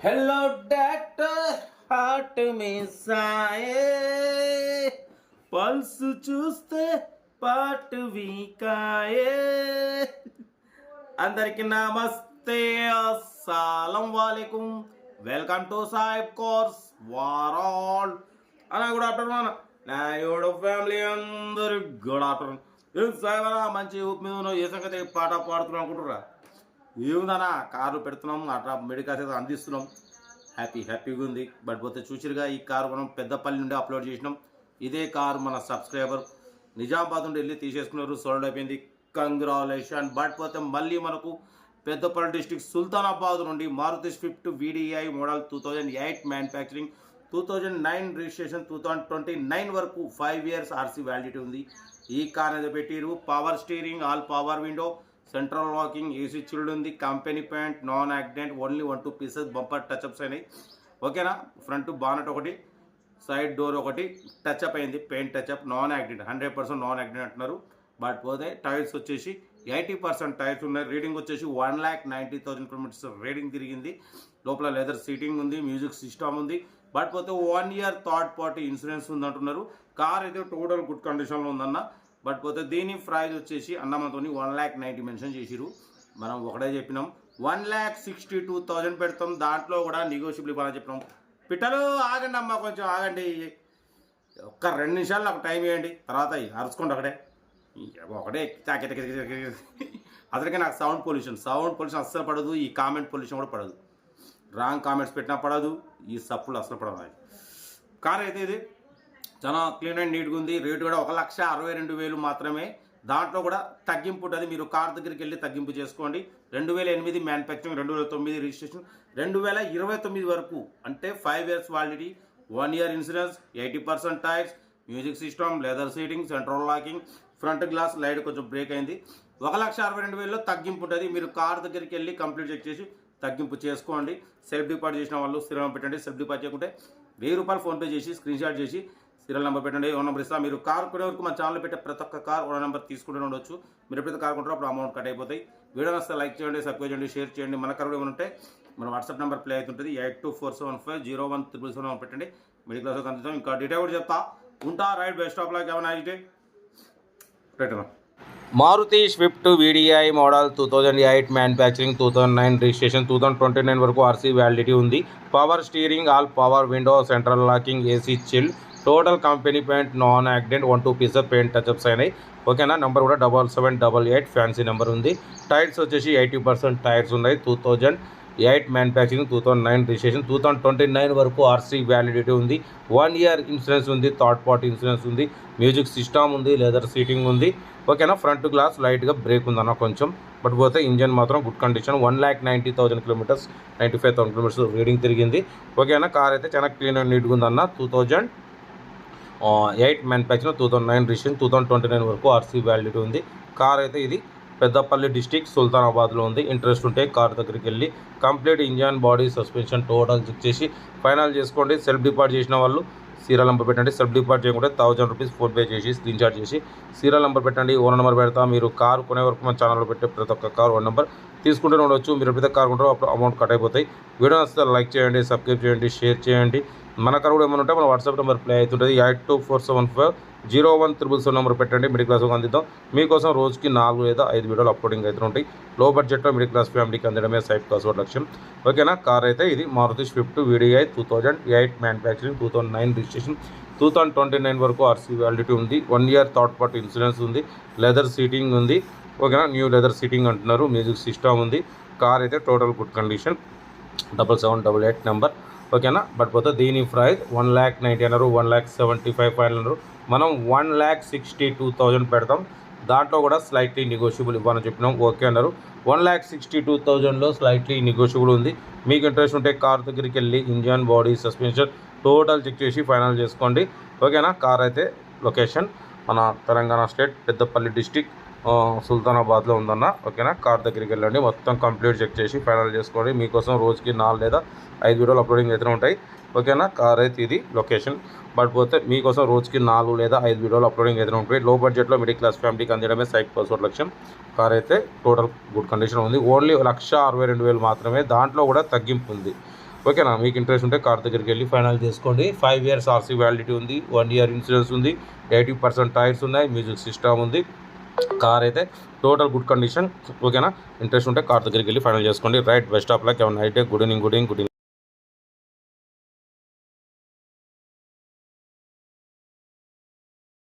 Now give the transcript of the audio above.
Hello doctor heart మిస్సాయే pulse చూస్తే పాట వీకాయే అందరికి నమస్తే అస్సలం వాలేకుం వెల్కమ్ టు సాయిబ్ కోర్స్ వారాల్ అలా గుడ్ ఆఫ్టర్నూన్ నా యూడ ఫ్యామిలీ అందరు గుడ్ ఆఫ్టర్నూన్ సాయిబ్ మంచి మంచి మీద ఏ సంగతి పాట పాడుతున్నాను అనుకుంటురా ఏముందన్నా కారు పెడుతున్నాం అట్లా మెడికల్ అందిస్తున్నాం. హ్యాపీ హ్యాపీగా ఉంది. బట్ పోతే చూసిరుగా ఈ కారు మనం పెద్దపల్లి నుండి అప్లోడ్ చేసినాం. ఇదే కారు మన సబ్స్క్రైబర్ నిజామాబాద్ నుండి వెళ్ళి తీసేసుకున్నారు సోల్డ్ అయిపోయింది. కంగ్రాలేషన్ బట్ పోతే మళ్ళీ మనకు పెద్దపల్లి డిస్టిక్ సుల్తానాబాద్ నుండి Maruti Swift VDI model two thousand eight manufacturing two thousand nine registration two thousand twenty nine వరకు ఫైవ్ ఇయర్స్ ఆర్సీ వ్యాలిడిటీ ఉంది. ఈ కార్ అనేది పెట్టిరు. Power steering all power window central locking AC chilled ఉంది company paint non accident only one two pieces bumper touchups అయినాయి. ఓకేనా? Front bonnet ఒకటి side door ఒకటి టచ్అప్ అయింది paint touchup non accident hundred percent non accident అంటున్నారు. But పోతే tyres వచ్చేసి eighty percent tyres ఉన్నాయి. రీడింగ్ వచ్చేసి one lakh ninety thousand kilometres reading తిరిగింది. లోపల లెదర్ సీటింగ్ ఉంది మ్యూజిక్ సిస్టమ్ ఉంది. బట్ పోతే one year third party insurance ఉంది అంటున్నారు కార్ అయితే టోటల్ గుడ్ కండిషన్లో ఉందన్న. బట్ పోతే దీని ప్రైజ్ వచ్చేసి అన్నమతోని వన్ ల్యాక్ నైంటీ మెన్షన్ చేసిరు మనం ఒకటే చెప్పినాం. One lakh sixty two thousand పెడతాం. దాంట్లో కూడా నెగోషియబుల్ ఇవ్వాలని చెప్పినాం. పిట్టలు ఆగండి అమ్మా కొంచెం ఆగండి. ఒక్క రెండు నిమిషాలు నాకు టైం ఇవ్వండి. తర్వాత అరుచుకోండి ఒకటే ఒకటే చాకెట్ అసలుకే నాకు సౌండ్ పొల్యూషన్ సౌండ్ పొల్యూషన్ అస్సలు పడదు. ఈ కామెంట్ పొల్యూషన్ కూడా పడదు. రాంగ్ కామెంట్స్ పెట్టినా పడదు. ఈ సప్పులు అస్సలు పడదు నాకు. కార్ అయితే ఇది. చాలా క్లీన్ అండ్ నీట్గా ఉంది. రేటు కూడా ఒక లక్ష అరవై రెండు వేలు మాత్రమే. దాంట్లో కూడా తగ్గింపు ఉంటుంది. మీరు కార్ దగ్గరికి వెళ్ళి తగ్గింపు చేసుకోండి. రెండు వేల ఎనిమిది మ్యానుఫ్యాక్చరింగ్ రెండు వేల తొమ్మిది రిజిస్ట్రేషన్ రెండు వేల ఇరవై తొమ్మిది వరకు. అంటే five years validity one year insurance eighty percent tyres music system leather seating central locking front glass light కొంచెం బ్రేక్ అయింది. ఒక లక్ష అరవై రెండు వేలలో తగ్గింపు ఉంటుంది. మీరు కార్ దగ్గరికి వెళ్ళి కంప్లీట్ చెక్ చేసి తగ్గింపు చేసుకోండి. సెల్ఫ్ డిపాజిట్ చేసిన వాళ్ళు స్థిరం పెట్టండి. సెల్ఫ్ డిపాజిట్ చేయకుంటే వెయ్యి రూపాయలు ఫోన్పే చేసి స్క్రీన్ షాట్ చేసి సీరియల్ నెంబర్ పెట్టండి. ఓన్ నెంబర్ ఇస్తా. మీరు కార్ కొనే వరకు మా ఛానల్ పెట్టే ప్రతి ఒక్క కార్ ఓన్ నెంబర్ తీసుకుంటూ ఉండొచ్చు. మీరు ఎప్పుడైతే కార్ కొంటారో అప్పుడు అమౌంట్ కట్ అయిపోతాయి. వీడియో నస్తే లైక్ చేయండి సబ్స్క్రైబ్ చేయండి షేర్ చేయండి. మన కార్ కూడా ఉంటే మన వాట్సాప్ నెంబర్ ప్లే అవుతుంటుంది. Eight two four seven five zero one triple seven పెట్టండి. మిడిల్ క్లాస్ అందుతాం ఇంకా డీటెయిల్ కూడా చెప్తా. ఉంటా రైట్ బెస్ట్ స్టాప్ లాక్. ఏమైనా అయితే right Maruti Swift VDI model two thousand eight manufacturing two thousand nine registration two thousand twenty nine వరకు RC validity ఉంది. Power steering all power window central locking AC chill total company paint non accident one two pieces paint touchups అయినాయి. ఓకేనా? Number కూడా double seven double eight fancy number ఉంది. Tyres వచ్చేసి eighty percent tyres ఉన్నాయి. Two thousand eight manufacturing two thousand nine registration two thousand twenty nine వరకు RC validity ఉంది. One year insurance ఉంది third party insurance ఉంది music system ఉంది leather seating ఉంది. ఓకేనా? ఫ్రంట్ గ్లాస్ లైట్గా బ్రేక్ ఉందన్న కొంచెం. బట్ పోతే ఇంజన్ మాత్రం good condition. One lakh ninety thousand kilometres ninety five thousand kilometres reading తిరిగింది. ఓకేనా? కార్ అయితే చాలా క్లీన్ అండ్ నీట్గా ఉందన్న. Two thousand eight manufacturing two thousand nine registration two thousand twenty nine వరకు ఆర్సీ వ్యాలిడిటీ ఉంది. కార్ అయితే ఇది పెద్దపల్లి డిస్టిక్ సుల్తానాబాద్లో ఉంది. ఇంట్రెస్ట్ ఉంటే కార్ దగ్గరికి వెళ్ళి complete engine body suspension total check చేసి ఫైనల్ చేసుకోండి. సెల్ఫ్ డిపార్ట్ చేసిన వాళ్ళు సీరియల్ నెంబర్ పెట్టండి. సెల్ఫ్ డిపార్ట్ చేయకుండా థౌసండ్ రూపీస్ ఫోన్ పే చేసి స్క్రీన్ షాట్ చేసి సీరియల్ నెంబర్ పెట్టండి. ఓన్ నెంబర్ పెడతా. మీరు కార్ కొనే వరకు మన ఛానల్లో పెట్టే ప్రతి ఒక్క కార్ ఓన్ నెంబర్ తీసుకుంటూనే ఉండొచ్చు. మీరు ఎప్పుడైతే కార్ కొంటారో అప్పుడు అమౌంట్ కట్ అయిపోతాయి. వీడియో నచ్చితే లైక్ చేయండి సబ్స్క్రైబ్ చేయండి షేర్ చేయండి. మన కార్ కూడా ఏమైనా ఉంటే మన వాట్సాప్ నెంబర్ ప్లే అవుతుంటుంది. Eight two four seven five zero one triple seven number పెట్టండి. మిడిల్ క్లాస్ అందిద్దాం. మీకోసం రోజుకి నాలుగు లేదా ఐదు వీడియోలు అప్లోడింగ్ అయితే ఉంటాయి. లో బడ్జెట్లో మిడిల్ క్లాస్ ఫ్యామిలీకి అందడమే సైట్ కాస్ట్ లక్ష్యం. ఓకేనా? కార్ అయితే ఇది Maruti Swift VDI two thousand eight manufacturing two thousand nine registration. Two thousand twenty nine వరకు ఆర్సీ వ్యాలిడిటీ ఉంది. One year third party insurance ఉంది. లెదర్ సీటింగ్ ఉంది. ఓకేనా? న్యూ లెదర్ సీటింగ్ అంటున్నారు. మ్యూజిక్ సిస్టమ్ ఉంది. కార్ అయితే total good condition. Double seven double eight number. ఓకేనా? But పోతే దీని ప్రైస్ వన్ ల్యాక్ నైంటీ అన్నారు one lakh seventy five five అన్నారు. మనం one lakh sixty two thousand పెడతాం. దాంట్లో కూడా స్లైట్లీ నెగోషియబుల్ ఇవ్వాలని చెప్పినాం. ఓకే అన్నారు. వన్ ల్యాక్ సిక్స్టీ టూ థౌజండ్లో స్లైట్లీ నెగోషియబుల్ ఉంది. మీకు ఇంట్రెస్ట్ ఉంటే కార్ దగ్గరికి వెళ్ళి engine body suspension total check చేసి ఫైనల్ చేసుకోండి. ఓకేనా? కార్ అయితే లొకేషన్ మన తెలంగాణ స్టేట్ పెద్దపల్లి డిస్టిక్ సుల్తానాబాద్లో ఉందన్న. ఓకేనా? కార్ దగ్గరికి వెళ్ళండి. మొత్తం కంప్లీట్ చెక్ చేసి ఫైనల్ చేసుకోండి. మీకోసం రోజుకి నాలుగు లేదా ఐదు వీడియోలు అప్లోడింగ్ అయితే ఉంటాయి. ఓకేనా? కార్ అయితే ఇది లొకేషన్. బట్ పోతే మీకోసం రోజుకి నాలుగు లేదా ఐదు వీడియోలు అప్లోడింగ్ అయితే ఉంటాయి. లో బడ్జెట్లో మిడిల్ క్లాస్ ఫ్యామిలీకి అందడమే సైక్ పర్సోట్ లక్ష్యం. కార్ అయితే టోటల్ గుడ్ కండిషన్ ఉంది. ఓన్లీ లక్ష అరవై రెండు వేలు మాత్రమే. దాంట్లో కూడా తగ్గింపు ఉంది. ఓకేనా? మీకు ఇంట్రెస్ట్ ఉంటే కార్ దగ్గరికి వెళ్ళి ఫైనల్ చేసుకోండి. ఫైవ్ ఇయర్స్ ఆర్సీ వ్యాలిడిటీ ఉంది. వన్ ఇయర్ ఇన్సూరెన్స్ ఉంది. ఎయిటీ పర్సెంట్ టైర్స్ ఉన్నాయి. మ్యూజిక్ సిస్టమ్ ఉంది. కార్ అయితే టోటల్ గుడ్ కండిషన్ ఓకేనా? ఇంట్రెస్ట్ ఉంటే కార్ దగ్గరికి వెళ్ళి ఫైనల్ చేసుకోండి. Right best of luck. ఎవరి night good evening good evening good evening.